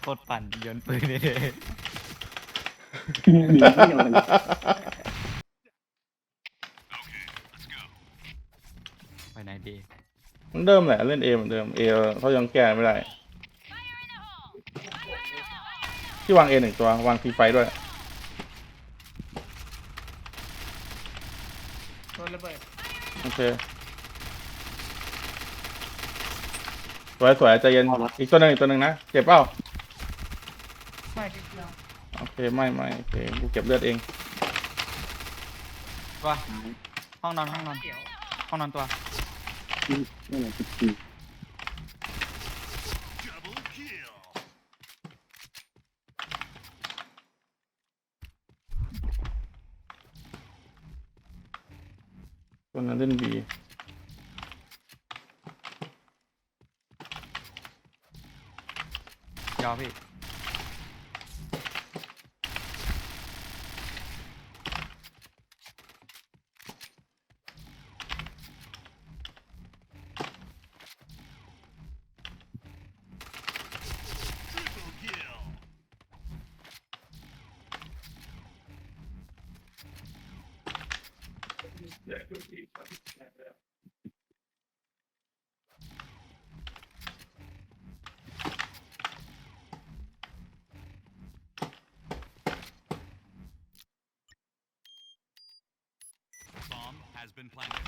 โคตรปั่นโยนปืนเลยหนีไม่โดนไปไหนดีเหมันเดิมแหละเล่นเอเหมือนเดิมเอเขายังแก้ไม่ได้ที่วางเอหนึ่งตัววางทีไฟด้วยโดนระเบิดโอเคส วยสวยใจเย็นอีกตัวหนึงอีกตัวหนึ่งนะเจ็บเปล่าไม่ทีเดียวโอเคไม่ไม่โอเคกูเก็บเลือดเองว่าห้องนอนห้องนอนเขียวห้องนอนตัวนี่แหละสิบสี่ตัวนั้นเล่นบี ยาวพี่ has been planted.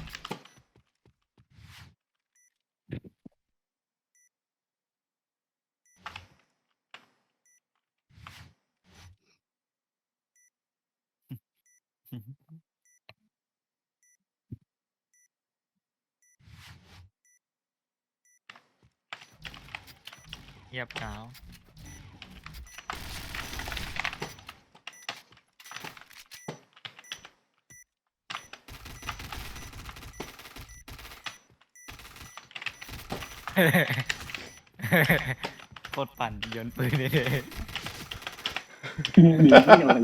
เงี โคตรปั่นโยนปืนเลยหนีไม่โดน